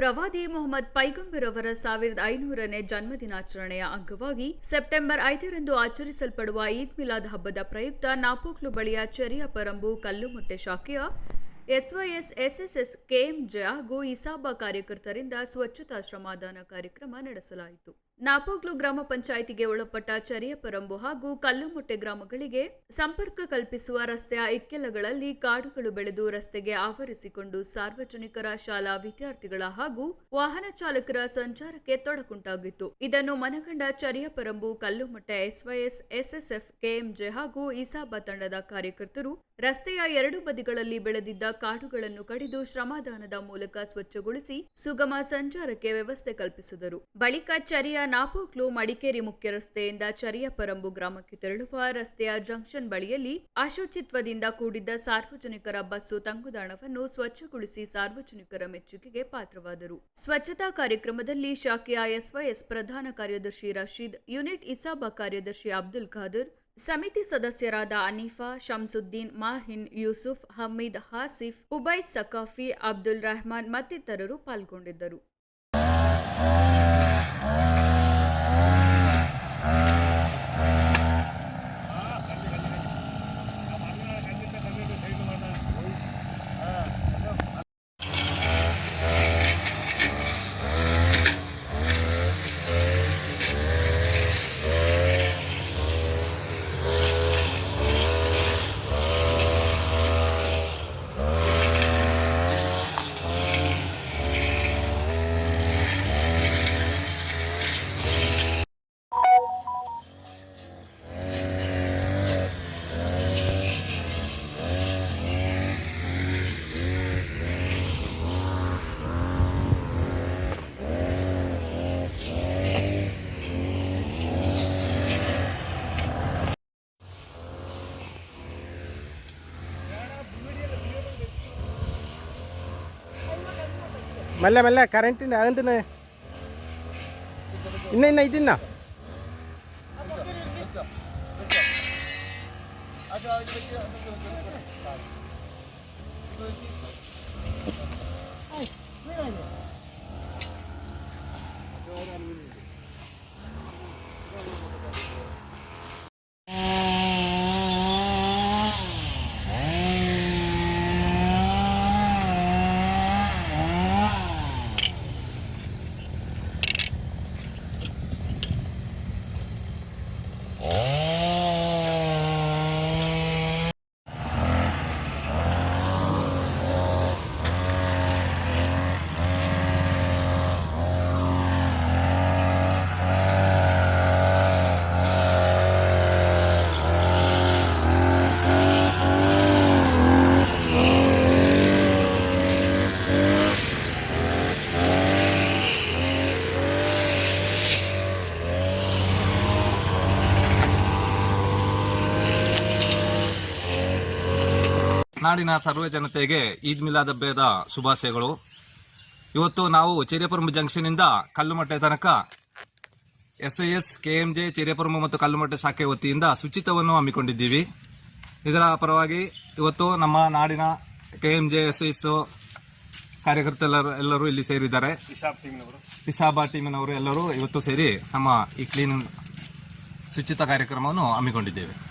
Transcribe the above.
ಪ್ರವಾದಿ ಮೊಹಮ್ಮದ್ ಪೈಗಂಬರ್ ಅವರ ಸಾವಿರದ ಐನೂರನೇ ಜನ್ಮದಿನಾಚರಣೆಯ ಅಂಗವಾಗಿ ಸೆಪ್ಟೆಂಬರ್ ಐದರಂದು ಆಚರಿಸಲ್ಪಡುವ ಈದ್ ಮಿಲಾದ್ ಹಬ್ಬದ ಪ್ರಯುಕ್ತ ನಾಪೋಕ್ಲು ಬಳಿಯ ಚೆರಿಯ ಪರಂಬು ಕಲ್ಲುಮೊಟ್ಟೆ ಶಾಖೆಯ ಎಸ್ವೈಎಸ್, ಎಸ್ಎಸ್ಎಸ್, ಕೆಎಂಜೆ ಹಾಗೂ ಇಸಾಬಾ ಕಾರ್ಯಕರ್ತರಿಂದ ಸ್ವಚ್ಛತಾ ಶ್ರಮದಾನ ಕಾರ್ಯಕ್ರಮ ನಡೆಸಲಾಯಿತು. ನಾಪೋಗ್ಲು ಗ್ರಾಮ ಪಂಚಾಯಿತಿಗೆ ಒಳಪಟ್ಟ ಚರಿಯಪರಂಬು ಹಾಗೂ ಕಲ್ಲುಮೊಟ್ಟೆ ಗ್ರಾಮಗಳಿಗೆ ಸಂಪರ್ಕ ಕಲ್ಪಿಸುವ ರಸ್ತೆಯ ಇಕ್ಕೆಲಗಳಲ್ಲಿ ಕಾಡುಗಳು ಬೆಳೆದು ರಸ್ತೆಗೆ ಆವರಿಸಿಕೊಂಡು ಸಾರ್ವಜನಿಕರ ಶಾಲಾ ವಿದ್ಯಾರ್ಥಿಗಳ ಹಾಗೂ ವಾಹನ ಚಾಲಕರ ಸಂಚಾರಕ್ಕೆ ತೊಡಕುಂಟಾಗಿತ್ತು. ಇದನ್ನು ಮನಗಂಡ ಚರಿಯಪರಂಬು ಕಲ್ಲುಮೊಟ್ಟೆ ಎಸ್ವೈಎಸ್, ಎಸ್ಎಸ್ಎಫ್, ಕೆಎಂಜೆ ಹಾಗೂ ಇಸಾಬಾ ತಂಡದ ಕಾರ್ಯಕರ್ತರು ರಸ್ತೆಯ ಎರಡು ಬದಿಗಳಲ್ಲಿ ಬೆಳೆದಿದ್ದ ಕಾಡುಗಳನ್ನು ಕಡಿದು ಶ್ರಮದಾನದ ಮೂಲಕ ಸ್ವಚ್ಛಗೊಳಿಸಿ ಸುಗಮ ಸಂಚಾರಕ್ಕೆ ವ್ಯವಸ್ಥೆ ಕಲ್ಪಿಸಿದರು. ಬಳಿಕ ಚರಿಯ ನಾಪೋಕ್ಲು ಮಡಿಕೇರಿ ಮುಖ್ಯ ರಸ್ತೆಯಿಂದ ಚರಿಯ ಪರಂಬು ಗ್ರಾಮಕ್ಕೆ ತೆರಳುವ ರಸ್ತೆಯ ಜಂಕ್ಷನ್ ಬಳಿಯಲ್ಲಿ ಅಶುಚಿತ್ವದಿಂದ ಕೂಡಿದ್ದ ಸಾರ್ವಜನಿಕರ ಬಸ್ಸು ತಂಗುದಾಣವನ್ನು ಸ್ವಚ್ಛಗೊಳಿಸಿ ಸಾರ್ವಜನಿಕರ ಮೆಚ್ಚುಗೆಗೆ ಪಾತ್ರವಾದರು. ಸ್ವಚ್ಛತಾ ಕಾರ್ಯಕ್ರಮದಲ್ಲಿ ಶಾಖೆಯ ಎಸ್ವೈಎಸ್ ಪ್ರಧಾನ ಕಾರ್ಯದರ್ಶಿ ರಶೀದ್, ಯೂನಿಟ್ ಇಸಾಬಾ ಕಾರ್ಯದರ್ಶಿ ಅಬ್ದುಲ್ ಖಾದರ್ ಸಮಿತಿ ಸದಸ್ಯರಾದ ಅನೀಫಾ ಶಮ್ಸುದ್ದೀನ್ ಮಾಹಿನ್ ಯೂಸುಫ್ ಹಮೀದ್ ಹಾಸಿಫ್ ಉಬೈ ಸಕಾಫಿ ಅಬ್ದುಲ್ ರೆಹಮಾನ್ ಮತ್ತಿತರರು ಪಾಲ್ಗೊಂಡಿದ್ದರು. మెల్ల మెల్ల కరెంట్ అనంతనే ఇన్న ఇన్న ఇది ఇన్నా అది ನಾಡಿನ ಸರ್ವ ಜನತೆಗೆ ಈದ್ ಮಿಲಾದ್ ಹಬ್ಬದ ಶುಭಾಶಯಗಳು. ಇವತ್ತು ನಾವು ಚಿರಿಯಪುರಂ ಜಂಕ್ಷನ್ ಇಂದ ಕಲ್ಲುಮಟ್ಟೆ ತನಕ S I S KMJ Chiriyapuram ಮತ್ತು ಕಲ್ಲುಮಟ್ಟೆ ಶಾಖೆ ವತಿಯಿಂದ ಶುಚಿತ್ವವನ್ನು ಹಮ್ಮಿಕೊಂಡಿದ್ದೀವಿ. ಇದರ ಪರವಾಗಿ ಇವತ್ತು ನಮ್ಮ ನಾಡಿನ ಕೆಎಂಜೆ ಎಸ್ ಐ ಎಸ್ ಕಾರ್ಯಕರ್ತರೆಲ್ಲರೂ ಎಲ್ಲರೂ ಇಲ್ಲಿ ಸೇರಿದ್ದಾರೆ. ಪಿಸಾಬಾ ಟೀಮಿನವರು. ಎಲ್ಲರೂ ಇವತ್ತು ಸೇರಿ ನಮ್ಮ ಈ ಕ್ಲೀನಿಂಗ್ ಶುಚಿತ್ವ ಕಾರ್ಯಕ್ರಮವನ್ನು ಹಮ್ಮಿಕೊಂಡಿದ್ದೇವೆ.